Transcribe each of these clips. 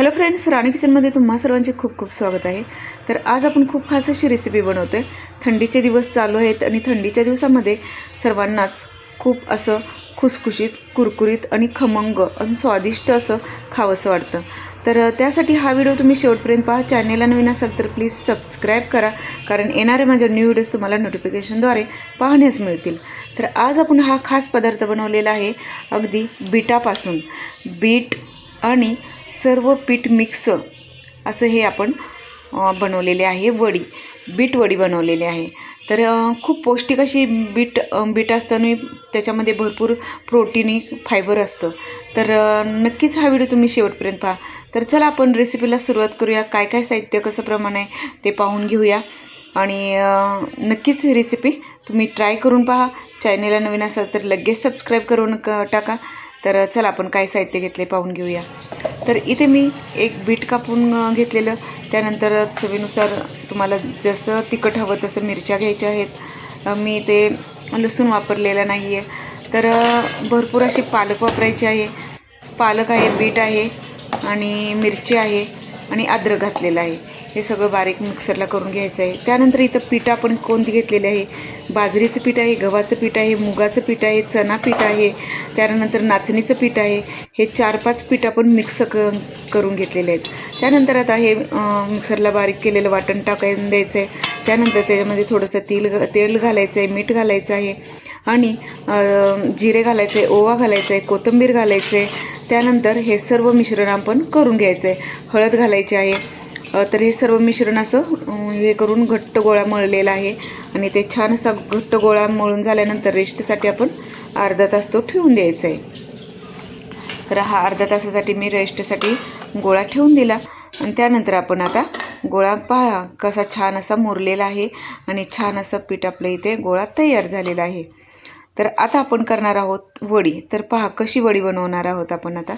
Hello friends राणी किचनमध्ये तुम्हा सर्वांचे खूप खूप स्वागत आहे. तर आज आपण खूप खास अशी रेसिपी बनवतो आहे थंडीचे दिवस चालू आहेत आणि थंडीच्या दिवसामध्ये सर्वांनाच खूप असं खुसखुशीत कुरकुरीत आणि खमंग आणि स्वादिष्ट असं खावंसं वाटतं. तर त्यासाठी हा व्हिडिओ तुम्ही शेवटपर्यंत पहा. चॅनेलला नवीन असाल तर प्लीज सबस्क्राईब करा कारण येणारे माझ्या न्यू व्हिडिओज तुम्हाला नोटिफिकेशनद्वारे पाहण्यास मिळतील. तर आज आपण हा खास पदार्थ बनवलेला आहे अगदी बीटापासून. बीट आणि सर्व पीठ मिक्स असं हे आपण बनवलेले आहे. वडी बीट वडी बनवलेली आहे. तर खूप पौष्टिक अशी बीट बीट असताना त्याच्यामध्ये भरपूर प्रोटीनिक फायबर असतं. तर नक्कीच हा व्हिडिओ तुम्ही शेवटपर्यंत पहा. तर चला आपण रेसिपीला सुरुवात करूया. काय काय साहित्य कसं प्रमाण आहे ते पाहून घेऊया. आणि नक्कीच ही रेसिपी तुम्ही ट्राय करून पहा. चॅनेलला नवीन असाल तर लगेच सबस्क्राईब करून क टाका. तर चला आपण काय साहित्य घेतले पाहून घेऊया. तर इथे मी एक बीट कापून घेतलेलं. त्यानंतर चवीनुसार तुम्हाला जसं तिखट हवं तसं मिरच्या घ्यायच्या आहेत. मी ते लसूण वापरलेलं नाही आहे तर भरपूर अशी पालक वापरायची आहे. पालक आहे बीट आहे आणि मिरची आहे आणि अद्रक घातलेलं आहे. हे सगळं बारीक मिक्सरला करून घ्यायचं आहे. त्यानंतर इथं पीठ आपण कोणती घेतलेली आहे? बाजरीचं पीठ आहे गव्हाचं पीठ आहे मुगाचं पीठ आहे चणा पीठ आहे त्यानंतर नाचणीचं पीठ आहे. हे चार पाच पीठ आपण मिक्स क करून घेतलेले आहेत. त्यानंतर आता हे मिक्सरला बारीक केलेलं वाटण टाकायला द्यायचं आहे त्यानंतर त्याच्यामध्ये थोडंसं तेल तेल घालायचं आहे मीठ घालायचं आहे. आणि जिरे घालायचं आहे ओवा घालायचं आहे कोथिंबीर घालायचं आहे त्यानंतर हे सर्व मिश्रण आपण करून घ्यायचं आहे हळद घालायची आहे. तर हे सर्व मिश्रण असं हे करून घट्ट गोळा मळलेला आहे. आणि ते छान असा घट्ट गोळा मळून झाल्यानंतर रेस्टसाठी आपण अर्धा तास तो ठेवून द्यायचा आहे. तर हा अर्धा तासासाठी मी रेस्टसाठी गोळा ठेवून दिला. आणि त्यानंतर आपण आता गोळा पहा कसा छान असा मुरलेला आहे. आणि छान असं पीठ आपलं इथे गोळा तयार झालेला आहे. तर आता आपण करणार आहोत वडी. तर पहा कशी वडी बनवणार आहोत आपण आता.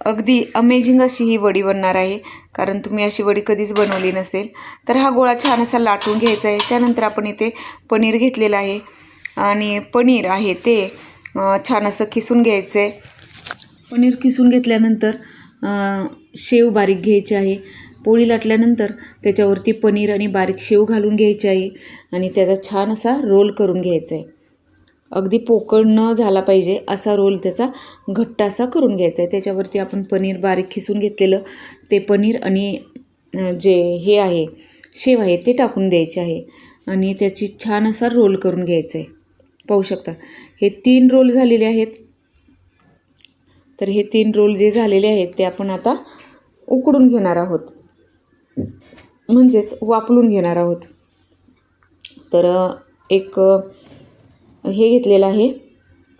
अगदी अमेझिंग अशी ही वडी बनणार आहे. कारण तुम्ही अशी वडी कधीच बनवली नसेल. तर हा गोळा छान असा लाटून घ्यायचा आहे. त्यानंतर आपण इथे पनीर घेतलेलं आहे. आणि पनीर आहे ते छान असं किसून घ्यायचं आहे पनीर किसून घेतल्यानंतर शेव बारीक घ्यायची आहे. पोळी लाटल्यानंतर त्याच्यावरती पनीर आणि बारीक शेव घालून घ्यायची आहे. आणि त्याचा छान असा रोल करून घ्यायचा आहे. अगदी पोकळ न झाला पाहिजे असा रोल त्याचा घट्ट असा करून घ्यायचा आहे. त्याच्यावरती आपण पनीर बारीक खिसून घेतलेलं ते पनीर आणि जे हे आहे शेव आहे ते टाकून द्यायचे आहे. आणि त्याची छान असा रोल करून घ्यायचा आहे. पाहू शकता. हे तीन रोल झालेले आहेत. तर हे तीन रोल जे झालेले आहेत ते आपण आता उकडून घेणार आहोत. म्हणजेच वापरून घेणार आहोत. तर एक हे घेतलेलं आहे.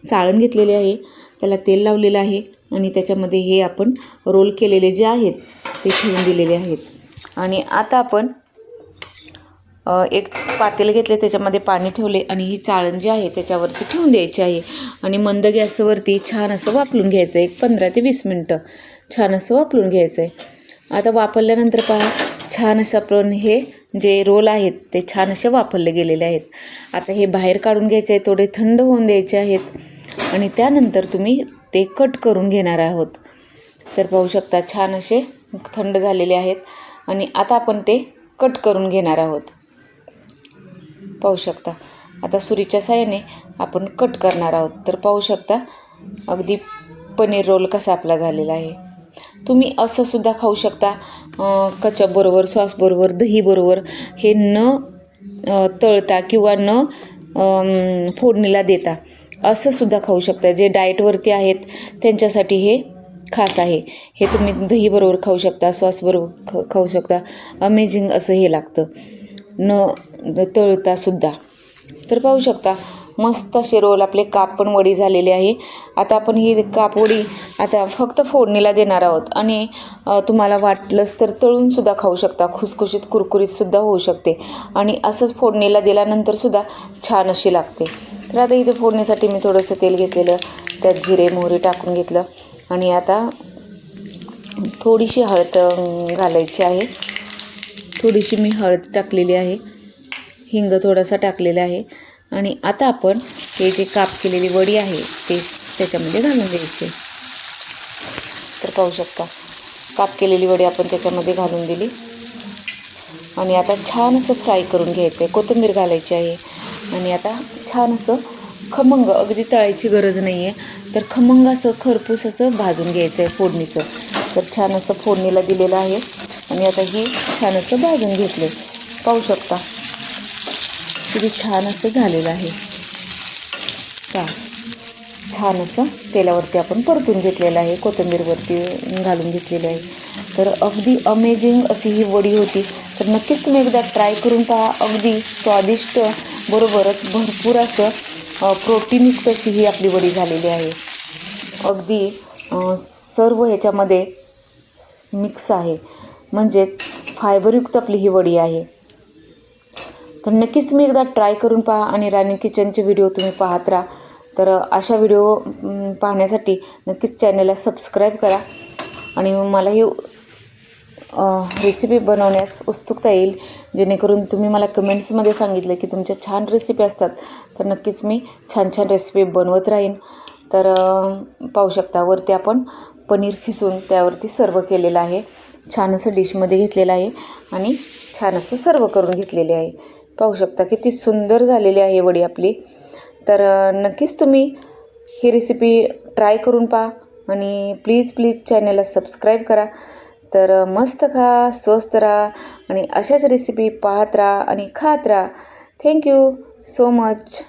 चाळण घेतलेले आहे. त्याला तेल लावलेलं आहे आणि त्याच्यामध्ये हे आपण रोल केलेले जे आहेत ते ठेवून दिलेले आहेत. आणि आता आपण एक पातेलं घेतले त्याच्यामध्ये पाणी ठेवले आणि ही चाळण जी आहे त्याच्यावरती ठेवून द्यायची आहे. आणि मंद गॅसवरती छान असं वापरून घ्यायचं आहे एक पंधरा ते वीस मिनटं छान असं वापरून घ्यायचं आहे आता वापरल्यानंतर पहा छान असं आपण हे जे रोल आहेत ते छान असे वापरले गेलेले आहेत. आता हे बाहेर काढून घ्यायचे आहे थोडे थंड होऊन द्यायचे आहेत. आणि त्यानंतर तुम्ही ते कट करून घेणार आहोत. तर पाहू शकता छान असे थंड झालेले आहेत. आणि आता आपण ते कट करून घेणार आहोत. पाहू शकता आता सुरीच्या साह्याने आपण कट करणार आहोत. तर पाहू शकता अगदी पनीर रोल कसा आपला झालेला आहे. तुम्ही असं सुद्धा खाऊ शकता. कचपबरोबर सॉसबरोबर दहीबरोबर हे न तळता किंवा न फोडणीला देता. असं सुद्धा खाऊ शकता. जे डाएटवरती आहेत त्यांच्यासाठी हे खास आहे. हे तुम्ही दहीबरोबर खाऊ शकता सॉसबरोबर ख खाऊ शकता. अमेझिंग असं हे लागतं. न तळतासुद्धा तर पाहू शकता मस्त असे रोल आपले काप पण वडी झालेले आहे. आता आपण ही कापवडी आता फक्त फोडणीला देणार आहोत. आणि तुम्हाला वाटलंच तर तळूनसुद्धा खाऊ शकता. खुसखुशीत कुरकुरीतसुद्धा होऊ शकते. आणि असंच फोडणीला दिल्यानंतरसुद्धा छान अशी लागते. तर आता इथे फोडणीसाठी मी थोडंसं तेल घेतलेलं त्यात जिरे मोहरी टाकून घेतलं. आणि आता थोडीशी हळद घालायची आहे. थोडीशी मी हळद टाकलेली आहे. हिंग थोडासा टाकलेला आहे. आणि आता आपण हे जे काप केलेली वडी आहे ते त्याच्यामध्ये घालून द्यायचे. तर पाहू शकता काप केलेली वडी आपण त्याच्यामध्ये घालून दिली. आणि आता छान असं फ्राय करून घ्यायचं आहे कोथिंबीर घालायची आहे. आणि आता छान असं खमंग अगदी तळायची गरज नाही आहे तर खमंग असं खरपूस असं भाजून घ्यायचं आहे फोडणीचं. तर छान असं फोडणीला दिलेलं आहे. आणि आता ही छान असं भाजून घेतलं पाहू शकता. किती छान असं झालेलं आहे. का? छान असं तेलावरती आपण परतून घेतलेलं आहे. कोथिंबीरवरती घालून घेतलेली आहे. तर अगदी अमेझिंग अशी ही वडी होती. तर नक्कीच तुम्ही एकदा ट्राय करून पहा. अगदी स्वादिष्ट बरोबरच भरपूर असं प्रोटीनयुक्त अशी ही आपली वडी झालेली आहे. अगदी सर्व ह्याच्यामध्ये मिक्स आहे. म्हणजेच फायबरयुक्त आपली ही वडी आहे. तर नक्कीच तुम्ही एकदा ट्राय करून पहा आणि राणी किचनचे व्हिडिओ तुम्ही पाहत राहा. तर अशा व्हिडिओ पाहण्यासाठी नक्कीच चॅनलला सबस्क्राईब करा आणि मला ही रेसिपी बनवण्यास उत्सुकता येईल. जेणेकरून तुम्ही मला कमेंट्समध्ये सांगितलं की तुमच्या छान रेसिपी असतात. तर नक्कीच मी छान छान रेसिपी बनवत राहीन. तर पाहू शकता वरती आपण पनीर खिसून त्यावरती सर्व केलेलं आहे. छान असं डिशमध्ये घेतलेलं आहे आणि छान असं सर्व करून घेतलेले आहे. पाहू शकता. किती सुंदर झालेली आहे वडी आपली. तर नक्कीच तुम्ही ही रेसिपी ट्राय करून पहा आणि प्लीज प्लीज चॅनलला सबस्क्राईब करा. तर मस्त खा स्वस्त राहा आणि अशाच रेसिपी पाहत राहा आणि खात राहा. Thank you so much